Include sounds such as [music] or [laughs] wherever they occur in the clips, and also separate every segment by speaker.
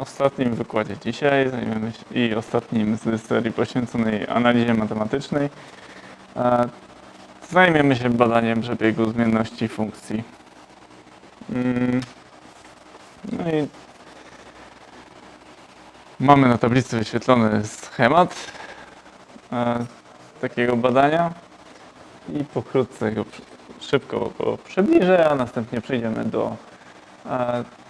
Speaker 1: ostatnim wykładzie dzisiaj zajmiemy się i ostatnim z serii poświęconej analizie matematycznej. E, Zajmiemy się badaniem przebiegu zmienności funkcji. Mm, No i mamy na tablicy wyświetlony schemat e, takiego badania i pokrótce go szybko go przybliżę, a następnie przejdziemy do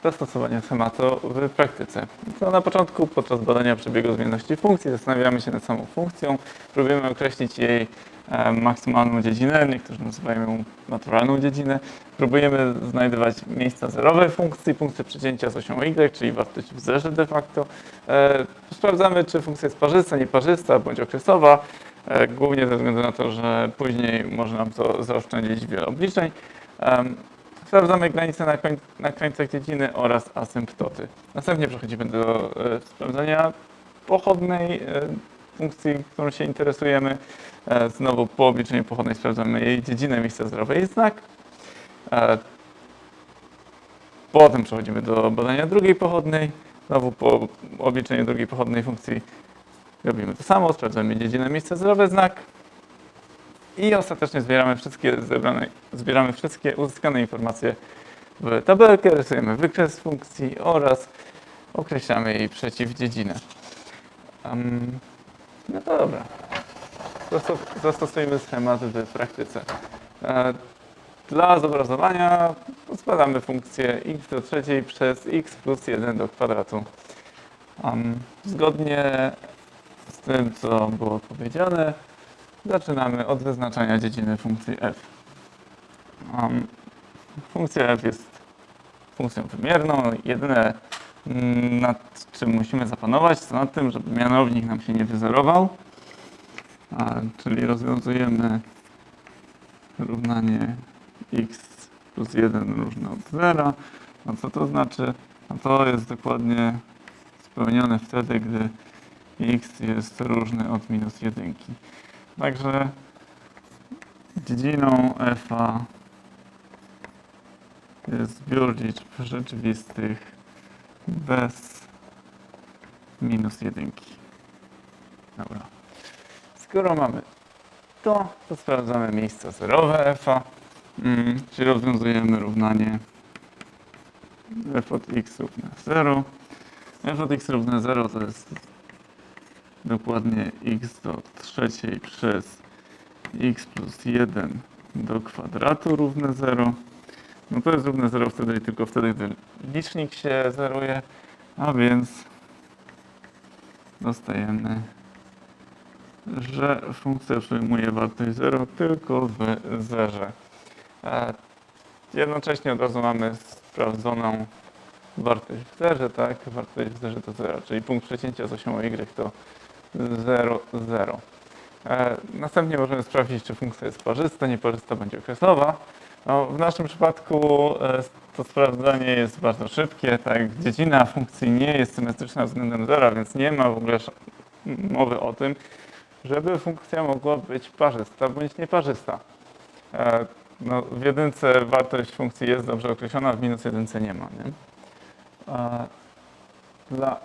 Speaker 1: e, zastosowania schematu w praktyce. To na początku, podczas badania przebiegu zmienności funkcji, zastanawiamy się nad samą funkcją, próbujemy określić jej e, maksymalną dziedzinę, niektórzy nazywają ją naturalną dziedzinę. Próbujemy znajdować miejsca zerowe funkcji, punkty przecięcia z osią y, czyli wartość w zerze de facto. E, Sprawdzamy, czy funkcja jest parzysta, nieparzysta bądź okresowa, e, głównie ze względu na to, że później może nam to zaoszczędzić wiele obliczeń. Sprawdzamy granice na, koń, na krańcach dziedziny oraz asymptoty. Następnie przechodzimy do e, sprawdzania pochodnej e, funkcji, którą się interesujemy. E, znowu po obliczeniu pochodnej sprawdzamy jej dziedzinę, miejsca zerowe i znak. E, potem przechodzimy do badania drugiej pochodnej. Znowu po obliczeniu drugiej pochodnej funkcji robimy to samo, sprawdzamy dziedzinę, miejsce zerowe, znak. I ostatecznie zbieramy wszystkie zebrane, zbieramy wszystkie uzyskane informacje w tabelkę, rysujemy wykres funkcji oraz określamy jej przeciwdziedzinę. Um, no to dobra. Zasto- Zastosujmy schemat w praktyce. E, Dla zobrazowania składamy funkcję x do trzeciej przez x plus 1 do kwadratu. Um, zgodnie z tym, co było powiedziane, Zaczynamy od wyznaczania dziedziny funkcji f. Um, funkcja f jest funkcją wymierną. Jedyne, mm, nad czym musimy zapanować, to nad tym, żeby mianownik nam się nie wyzerował. A, czyli rozwiązujemy równanie x plus 1 równe od 0. A co to znaczy? A to jest dokładnie spełnione wtedy, gdy x jest różny od minus 1. Także dziedziną f jest zbiór liczb rzeczywistych bez minus jedynki. Dobra. Skoro mamy to, to sprawdzamy miejsca zerowe f, mm, czyli rozwiązujemy równanie f od x równe 0. f od x równe 0 to jest dokładnie x do trzeciej przez x plus 1 do kwadratu równe 0. No to jest równe 0 wtedy i tylko wtedy, gdy licznik się zeruje, a więc dostajemy, że funkcja przyjmuje wartość 0 tylko w zerze. Jednocześnie od razu mamy sprawdzoną wartość w zerze, tak? Wartość w zerze to 0, czyli punkt przecięcia z osią y to 0, 0. E, następnie możemy sprawdzić, czy funkcja jest parzysta, nieparzysta bądź okresowa. No, w naszym przypadku e, to sprawdzanie jest bardzo szybkie. Tak? Dziedzina funkcji nie jest symetryczna względem zera, więc nie ma w ogóle mowy o tym, żeby funkcja mogła być parzysta bądź nieparzysta. E, no, w jedynce wartość funkcji jest dobrze określona, w minus jedynce nie ma. Nie? Dla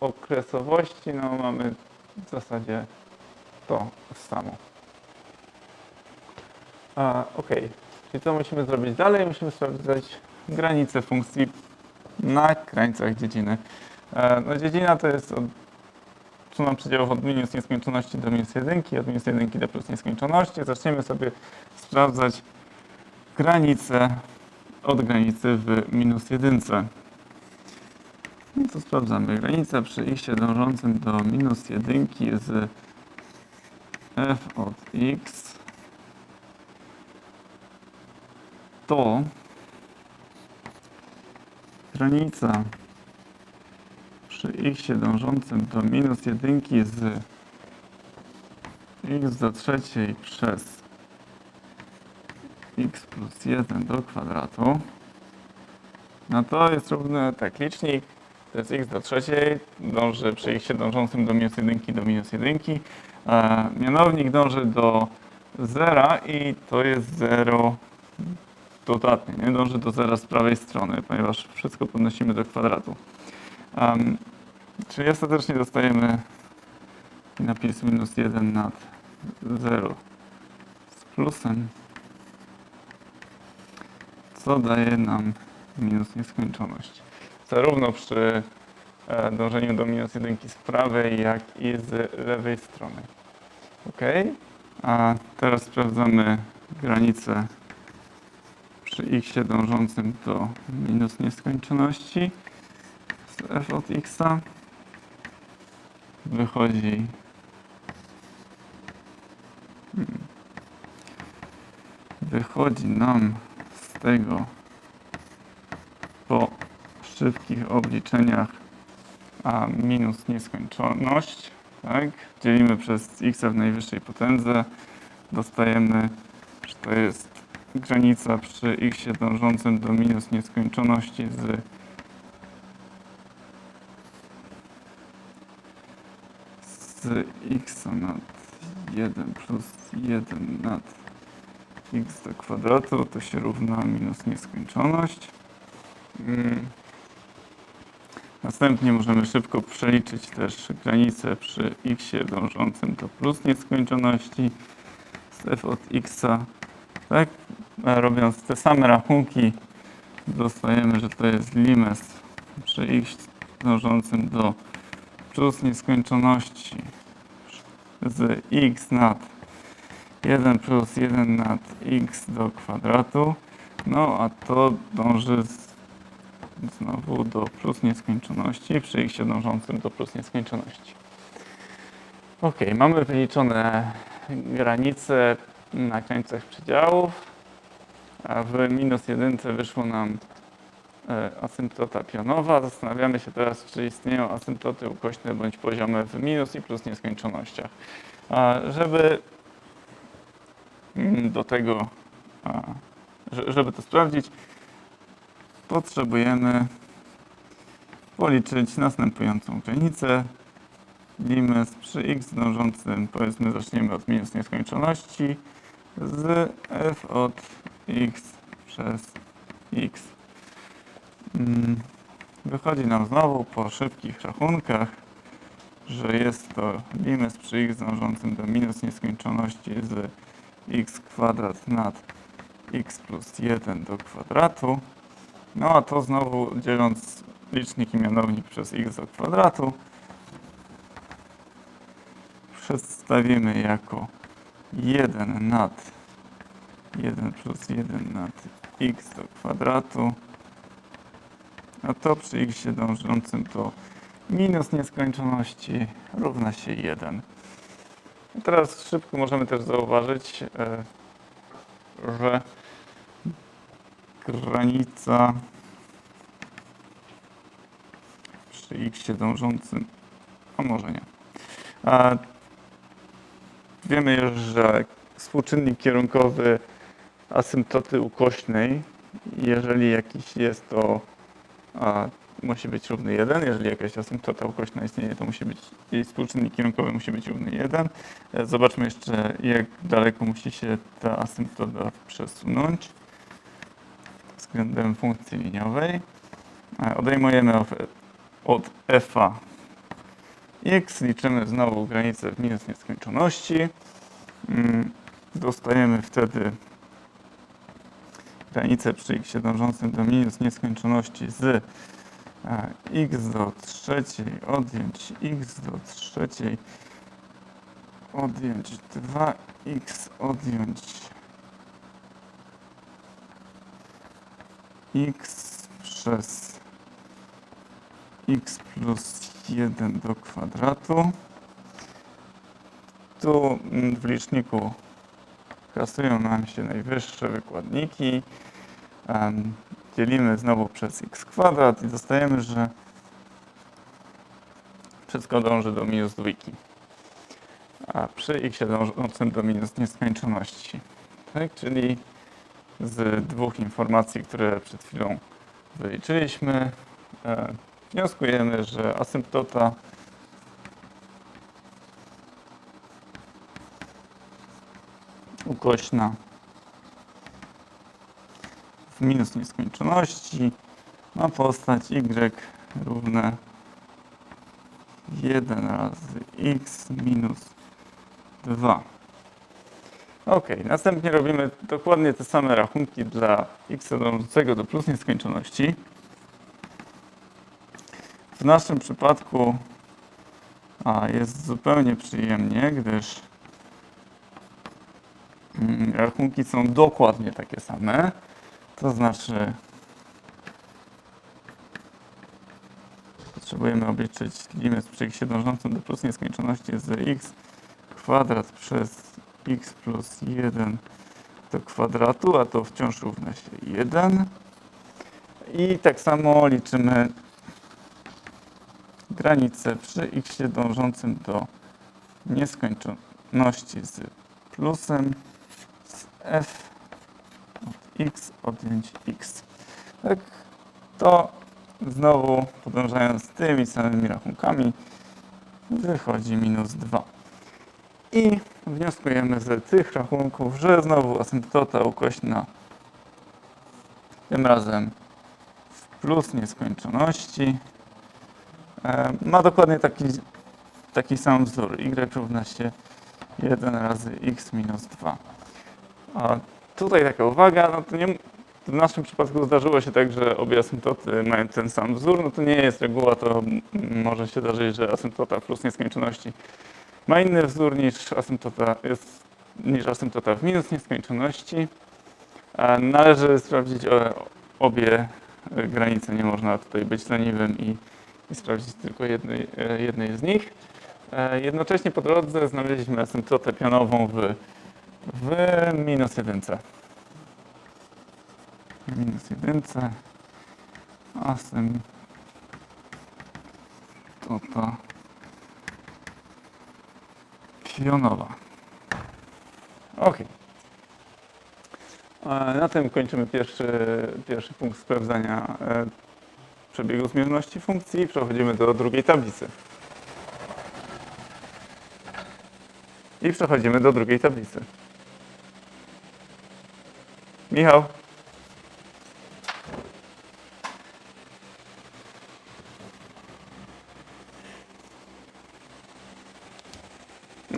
Speaker 1: okresowości no, mamy w zasadzie to samo. A, ok, czyli co musimy zrobić dalej? Musimy sprawdzać granice funkcji na krańcach dziedziny. E, no, dziedzina to jest od, suma przedziałów od minus nieskończoności do minus jedynki, od minus jedynki do plus nieskończoności. Zaczniemy sobie sprawdzać granice od granicy w minus jedynce. No to sprawdzamy. Granica przy x dążącym do minus jedynki z f od x to granica przy x dążącym do minus jedynki z x do trzeciej przez x plus 1 do kwadratu no to jest równe, tak, licznik to jest x do trzeciej, dąży przy x dążącym do minus jedynki do minus jedynki. E, mianownik dąży do zera i to jest zero dodatnie, nie? Dąży do zera z prawej strony, ponieważ wszystko podnosimy do kwadratu. Um, czyli ostatecznie dostajemy napis minus 1 nad 0 z plusem, co daje nam minus nieskończoność. Zarówno przy e, dążeniu do minus jedynki z prawej, jak i z lewej strony. Ok. A teraz sprawdzamy granicę przy x dążącym do minus nieskończoności z f od x wychodzi hmm, wychodzi nam z tego szybkich obliczeniach a minus nieskończoność, tak? Dzielimy przez x w najwyższej potędze, dostajemy, że to jest granica przy x dążącym do minus nieskończoności z z x nad 1 plus 1 nad x do kwadratu to się równa minus nieskończoność. Mm. Następnie możemy szybko przeliczyć też granicę przy x dążącym do plus nieskończoności z f od x. Tak? Robiąc te same rachunki dostajemy, że to jest limes przy x dążącym do plus nieskończoności z x nad 1 plus 1 nad x do kwadratu. No a to dąży z, znowu do plus nieskończoności przy x dążącym do plus nieskończoności. Ok, mamy wyliczone granice na krańcach przedziałów. A w minus jedynce wyszło nam e, asymptota pionowa. Zastanawiamy się teraz, czy istnieją asymptoty ukośne bądź poziome w minus i plus nieskończonościach. A żeby mm, do tego, żeby to sprawdzić, potrzebujemy policzyć następującą granicę. Limes przy x dążącym, powiedzmy, zaczniemy od minus nieskończoności z f od x przez x. Mm, Wychodzi nam znowu po szybkich rachunkach, że jest to limes przy x dążącym do minus nieskończoności z x kwadrat nad x plus 1 do kwadratu. No a to znowu dzieląc licznik i mianownik przez x do kwadratu przedstawimy jako 1 nad 1 plus 1 nad x do kwadratu, a to przy x dążącym do minus nieskończoności równa się 1. I teraz szybko możemy też zauważyć, e, że granica przy x dążącym, a może nie. Wiemy już, że współczynnik kierunkowy asymptoty ukośnej, jeżeli jakiś jest, to musi być równy 1. Jeżeli jakaś asymptota ukośna istnieje, to musi być jej współczynnik kierunkowy musi być równy 1. E, Zobaczmy jeszcze, jak daleko musi się ta asymptota przesunąć względem funkcji liniowej. E, Odejmujemy od f x, liczymy znowu granicę w minus nieskończoności. Mm, Dostajemy wtedy granicę przy x dążącym do minus nieskończoności z e, x do trzeciej odjąć x do trzeciej odjąć 2x odjąć x przez x plus 1 do kwadratu. Tu w liczniku kasują nam się najwyższe wykładniki. Dzielimy znowu przez x kwadrat i dostajemy, że wszystko dąży do minus dwójki. A przy x dążącym do minus nieskończoności. Tak? Czyli z dwóch informacji, które przed chwilą wyliczyliśmy, e, wnioskujemy, że asymptota ukośna w minus nieskończoności ma postać y równe 1 razy x minus 2. Ok, następnie robimy dokładnie te same rachunki dla x dążącego do plus nieskończoności. W naszym przypadku a, jest zupełnie przyjemnie, gdyż mm, rachunki są dokładnie takie same. To znaczy potrzebujemy obliczyć limit przy x dążącym do plus nieskończoności z x kwadrat przez x plus 1 do kwadratu, a to wciąż równa się 1. I tak samo liczymy granicę przy x dążącym do nieskończoności z plusem z f od x odjąć x. Tak, to znowu podążając tymi samymi rachunkami wychodzi minus 2. I wnioskujemy z tych rachunków, że znowu asymptota ukośna tym razem w plus nieskończoności e, ma dokładnie taki, taki sam wzór. y równa się 1 razy x minus 2. A tutaj taka uwaga, no to nie, w naszym przypadku zdarzyło się tak, że obie asymptoty mają ten sam wzór, no to nie jest reguła, to może się zdarzyć, że asymptota plus nieskończoności ma inny wzór niż asymptota, jest, niż asymptota w minus nieskończoności. Należy sprawdzić obie e, granice, nie można tutaj być leniwym i, i sprawdzić tylko jednej, e, jednej z nich. E, Jednocześnie po drodze znaleźliśmy asymptotę pionową w, w minus jedynce. Minus jedynce. Asymptota pionowa. Ok. Na tym kończymy pierwszy, pierwszy punkt sprawdzania e, przebiegu zmienności funkcji i przechodzimy do drugiej tablicy. I przechodzimy do drugiej tablicy. Michał.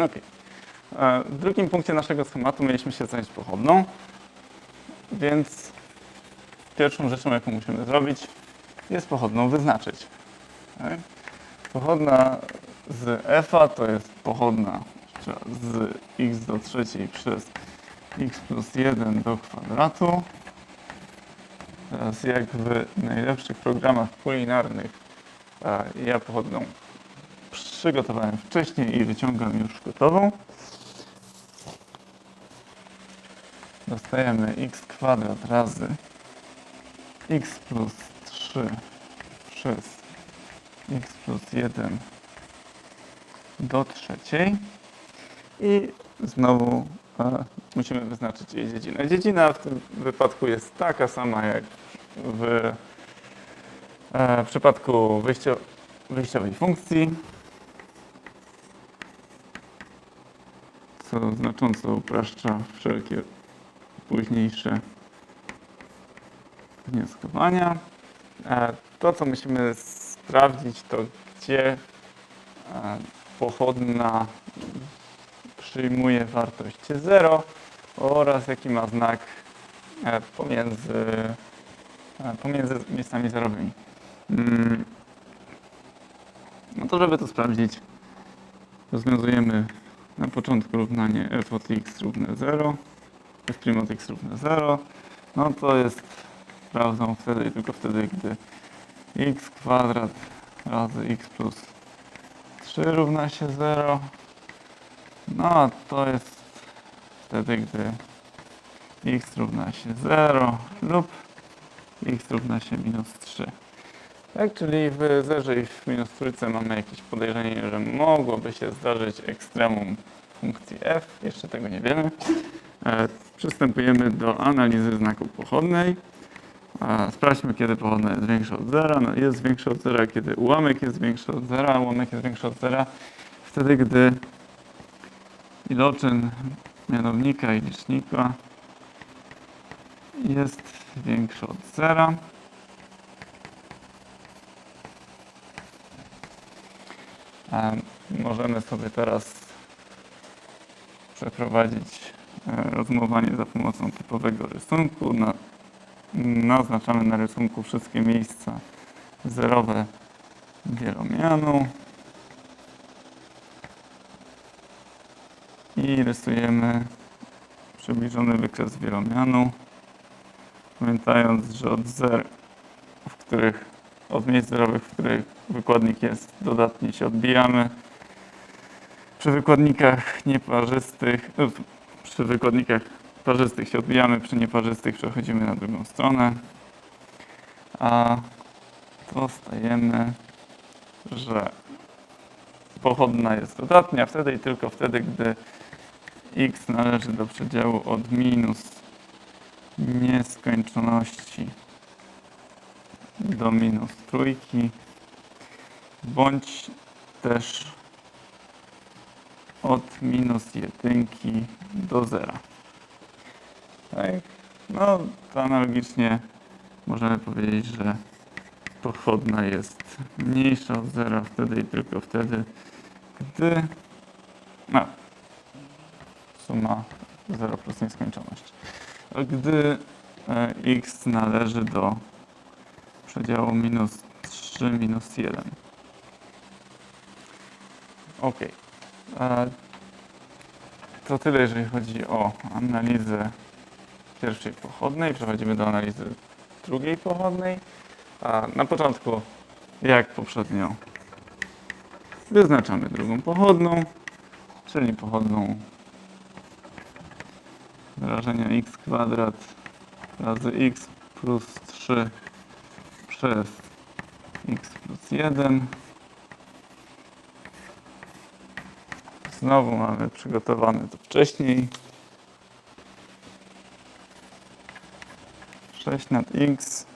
Speaker 1: Ok. E, W drugim punkcie naszego schematu mieliśmy się zająć pochodną, więc pierwszą rzeczą, jaką musimy zrobić, jest pochodną wyznaczyć. Tak? Pochodna z f to jest pochodna z x do trzeciej przez x plus 1 do kwadratu. Teraz jak w najlepszych programach kulinarnych e, ja pochodną przygotowałem wcześniej i wyciągam już gotową. Dostajemy x kwadrat razy x plus 3 przez x plus 1 do trzeciej i znowu e, musimy wyznaczyć jej dziedzinę. Dziedzina w tym wypadku jest taka sama jak w e, przypadku wyjścio, wyjściowej funkcji. Co znacząco upraszcza wszelkie późniejsze wnioskowania. E, To, co musimy sprawdzić, to gdzie e, pochodna przyjmuje wartość 0 oraz jaki ma znak e, pomiędzy, pomiędzy miejscami zerowymi. Mm. No to, żeby to sprawdzić, rozwiązujemy na początku równanie f od x równe 0, f' od x równe 0, no to jest prawdą wtedy i tylko wtedy, gdy x kwadrat razy x plus 3 równa się 0, no a to jest wtedy, gdy x równa się 0 lub x równa się minus 3. Tak, czyli w zerze i w minus trójce mamy jakieś podejrzenie, że mogłoby się zdarzyć ekstremum funkcji f. Jeszcze tego nie wiemy. E, Przystępujemy do analizy znaku pochodnej. E, Sprawdźmy, kiedy pochodna jest większa od zera. No, jest większa od zera, kiedy ułamek jest większy od zera, ułamek jest większy od zera wtedy, gdy iloczyn mianownika i licznika jest większy od zera. Możemy sobie teraz przeprowadzić e, rozumowanie za pomocą typowego rysunku. Na, naznaczamy na rysunku wszystkie miejsca zerowe wielomianu i rysujemy przybliżony wykres wielomianu, pamiętając, że od zer, w których, od miejsc zerowych, w których wykładnik jest dodatni się odbijamy. Przy wykładnikach nieparzystych, e, przy wykładnikach parzystych się odbijamy, przy nieparzystych przechodzimy na drugą stronę. A dostajemy, że pochodna jest dodatnia wtedy i tylko wtedy, gdy x należy do przedziału od minus nieskończoności do minus trójki, bądź też od minus jedynki do zera. Tak? No, to analogicznie możemy powiedzieć, że pochodna jest mniejsza od zera wtedy i tylko wtedy, gdy no, suma 0 plus nieskończoność. Gdy e, x należy do przedziału minus 3 minus 1. Ok. To tyle, jeżeli chodzi o analizę pierwszej pochodnej. Przechodzimy do analizy drugiej pochodnej. Na początku, jak poprzednio, wyznaczamy drugą pochodną, czyli pochodną wyrażenia x kwadrat razy x plus 3 przez x plus 1. Znowu mamy przygotowane to wcześniej. 6 nad x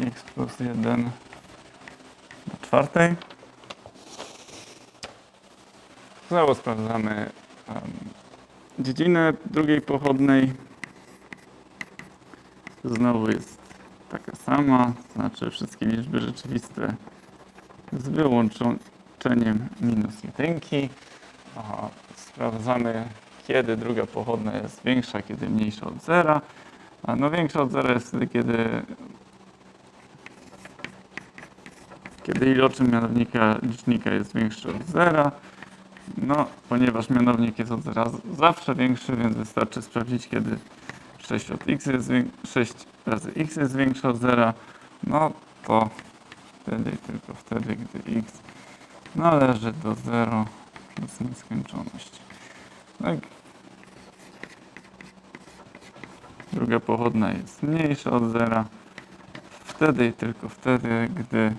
Speaker 1: x plus 1 do czwartej. Znowu sprawdzamy um, dziedzinę drugiej pochodnej. Znowu jest taka sama, znaczy wszystkie liczby rzeczywiste z wyłączeniem minus jedynki. Aha, Sprawdzamy, kiedy druga pochodna jest większa, kiedy mniejsza od zera. A no większa od zera jest wtedy, kiedy kiedy iloczyn mianownika licznika jest większy od zera. No, ponieważ mianownik jest od zera zawsze większy, więc wystarczy sprawdzić, kiedy 6 od x jest wię- 6 razy x jest większe od zera. No to wtedy i tylko wtedy, gdy x należy do 0 plus nieskończoność. Tak. Druga pochodna jest mniejsza od zera. Wtedy i tylko wtedy, gdy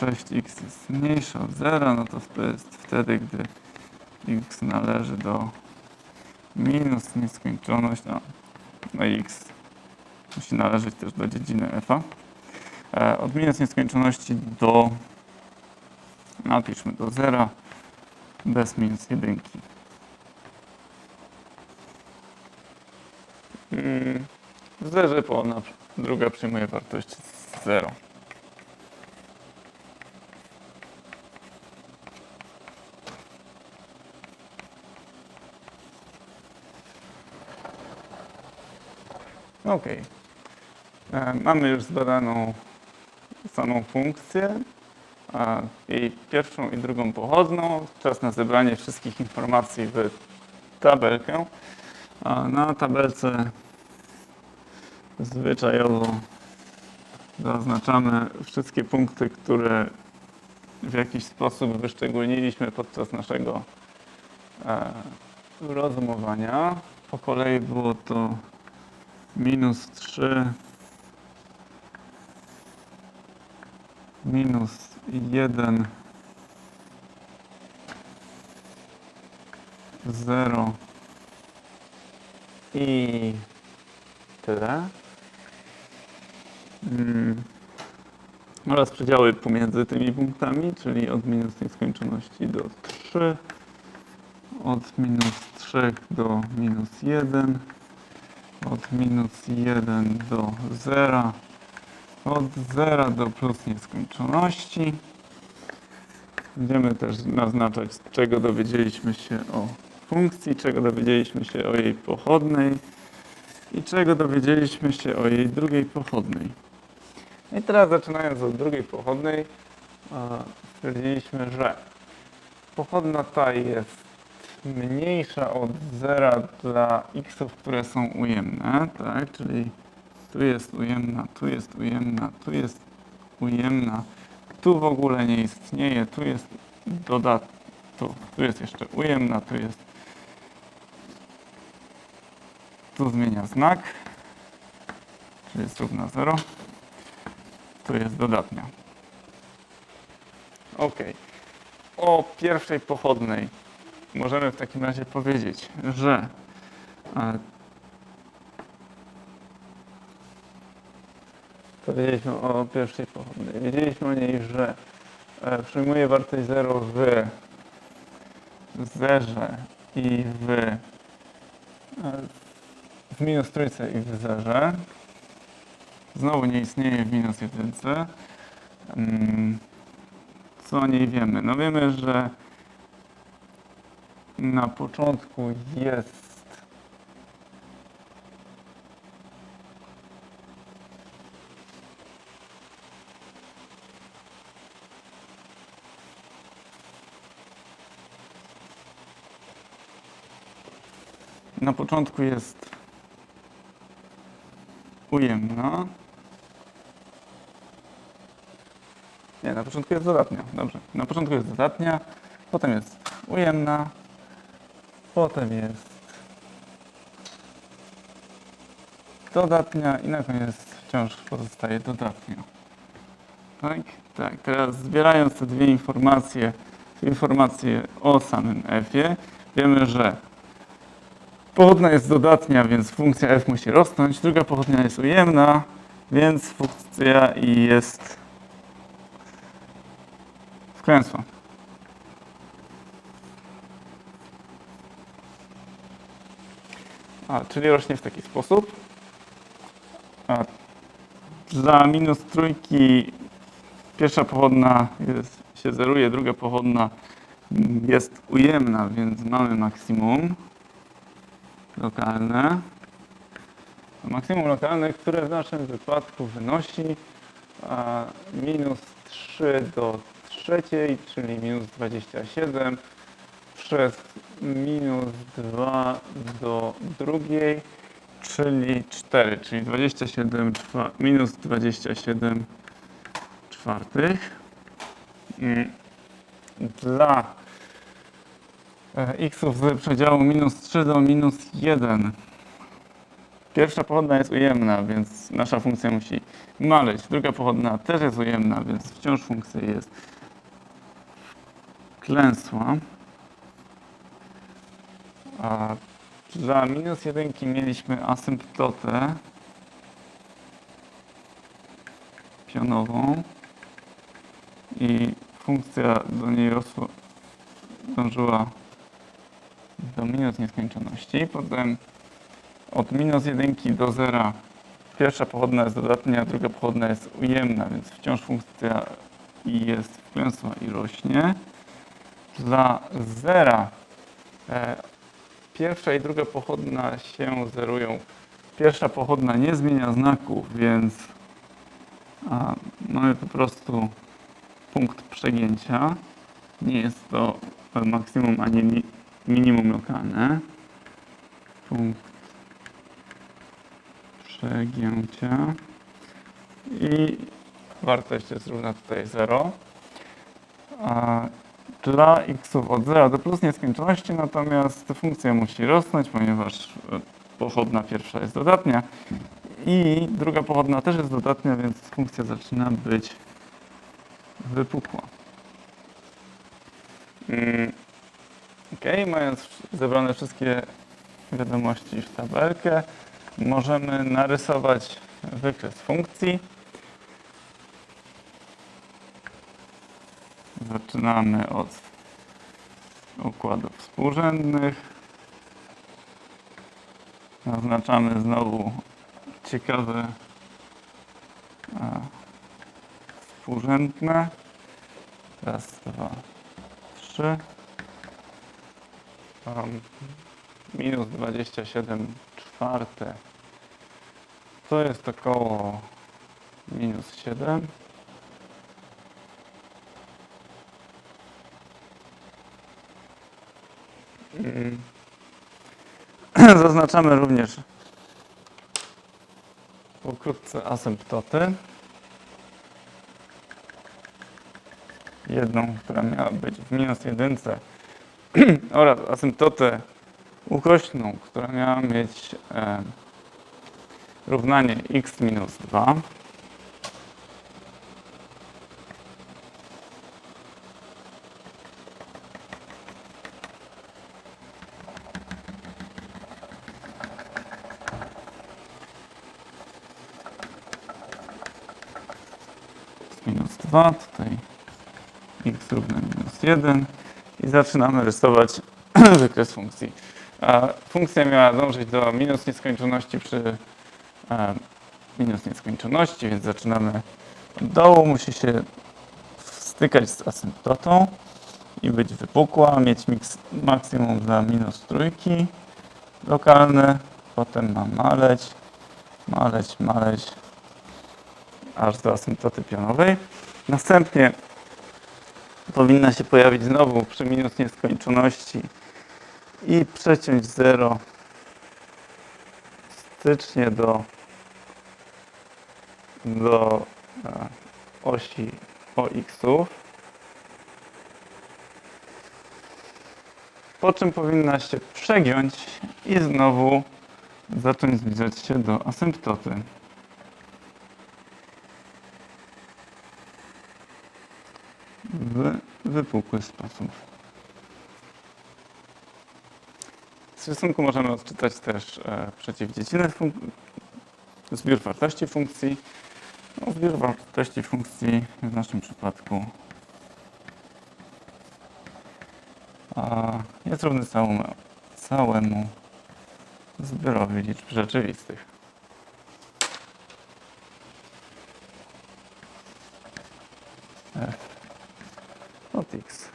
Speaker 1: 6x jest mniejsze od 0, no to to jest wtedy, gdy x należy do minus nieskończoność, no, no i x musi należeć też do dziedziny f. E, od minus nieskończoności do, napiszmy do 0, bez minus jedynki. Mm, W zerze po na, druga przyjmuje wartość 0. Ok. E, Mamy już zbadaną samą funkcję, jej pierwszą i drugą pochodną. Czas na zebranie wszystkich informacji w tabelkę. Na tabelce zwyczajowo zaznaczamy wszystkie punkty, które w jakiś sposób wyszczególniliśmy podczas naszego e, rozumowania. Po kolei było to minus 3, minus 1, 0 i tyle. Mm. Oraz przedziały pomiędzy tymi punktami, czyli od minus nieskończoności do 3, od minus 3 do minus 1, od minus 1 do 0, od 0 do plus nieskończoności. Będziemy też naznaczać, czego dowiedzieliśmy się o funkcji, czego dowiedzieliśmy się o jej pochodnej i czego dowiedzieliśmy się o jej drugiej pochodnej. I teraz zaczynając od drugiej pochodnej, stwierdziliśmy, że pochodna ta jest mniejsza od zera dla xów, które są ujemne, tak? Czyli tu jest ujemna, tu jest ujemna, tu jest ujemna, tu w ogóle nie istnieje, tu jest dodat, tu, tu jest jeszcze ujemna, tu jest, tu zmienia znak, czyli jest równa 0, tu jest dodatnia. Ok. O pierwszej pochodnej możemy w takim razie powiedzieć, że powiedzieliśmy o pierwszej pochodnej. Wiedzieliśmy o niej, że e, przyjmuje wartość 0 w zerze i w, e, w minus trójce i w zerze. Znowu nie istnieje w minus jedynce. Mm, Co o niej wiemy? No wiemy, że na początku jest na początku jest ujemna. Nie, na początku jest dodatnia. Dobrze. Na początku jest dodatnia, potem jest ujemna, potem jest dodatnia i na koniec wciąż pozostaje dodatnia. Tak? Tak. Teraz zbierając te dwie informacje, informacje o samym f-ie, wiemy, że pochodna jest dodatnia, więc funkcja f musi rosnąć. Druga pochodnia jest ujemna, więc funkcja i jest wklęsła. A, czyli rośnie w taki sposób. A, dla minus trójki pierwsza pochodna jest, się zeruje, druga pochodna jest ujemna, więc mamy maksimum lokalne. Maksimum lokalne, które w naszym wypadku wynosi a, minus 3 do trzeciej, czyli minus 27 przez minus 2 do drugiej, czyli 4, czyli 27 czwa, minus 27 czwartych. Dla e, xów z przedziału minus 3 do minus 1 Pierwsza pochodna jest ujemna, więc nasza funkcja musi maleć. Druga pochodna też jest ujemna, więc wciąż funkcja jest klęsła. A dla minus jedynki mieliśmy asymptotę pionową i funkcja do niej rosła, dążyła do minus nieskończoności. Potem od minus jedynki do zera pierwsza pochodna jest dodatnia, druga pochodna jest ujemna, więc wciąż funkcja jest wklęsła i rośnie. Dla zera e, pierwsza i druga pochodna się zerują. Pierwsza pochodna nie zmienia znaków, więc a, mamy po prostu punkt przegięcia. Nie jest to maksimum ani mi, minimum lokalne. Punkt przegięcia. I wartość jest równa tutaj 0. A dla x od 0 do plus nieskończoności, natomiast funkcja musi rosnąć, ponieważ e, pochodna pierwsza jest dodatnia i druga pochodna też jest dodatnia, więc funkcja zaczyna być wypukła. Mm, Ok, mając zebrane wszystkie wiadomości w tabelkę, możemy narysować wykres funkcji. Zaczynamy od układów współrzędnych. Naznaczamy znowu ciekawe a, współrzędne. Raz, dwa, 3 um, minus 27 czwarte to jest około minus 7 [laughs] Zaznaczamy również pokrótce asymptoty. Jedną, która miała być w minus jedynce [clears throat] oraz asymptotę ukośną, która miała mieć e, równanie x minus 2. minus 2, tutaj x równe minus 1 i zaczynamy rysować [clears throat] wykres funkcji. Funkcja miała dążyć do minus nieskończoności przy e, minus nieskończoności, więc zaczynamy od dołu. Musi się stykać z asymptotą i być wypukła, mieć maksimum dla minus trójki lokalne, potem ma maleć, maleć, maleć, aż do asymptoty pionowej. Następnie powinna się pojawić znowu przy minus nieskończoności i przeciąć 0 stycznie do, do e, osi OX-ów. Po czym powinna się przegiąć i znowu zacząć zbliżać się do asymptoty. W wypukły sposób. Z rysunku możemy odczytać też e, przeciwdziecinę zbiór wartości funkcji. No, zbiór wartości funkcji w naszym przypadku jest równy całemu, całemu zbiorowi liczb rzeczywistych. F od x.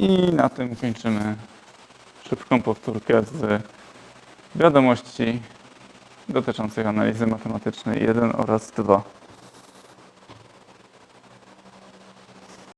Speaker 1: I na tym kończymy szybką powtórkę z wiadomości dotyczących analizy matematycznej 1 oraz 2.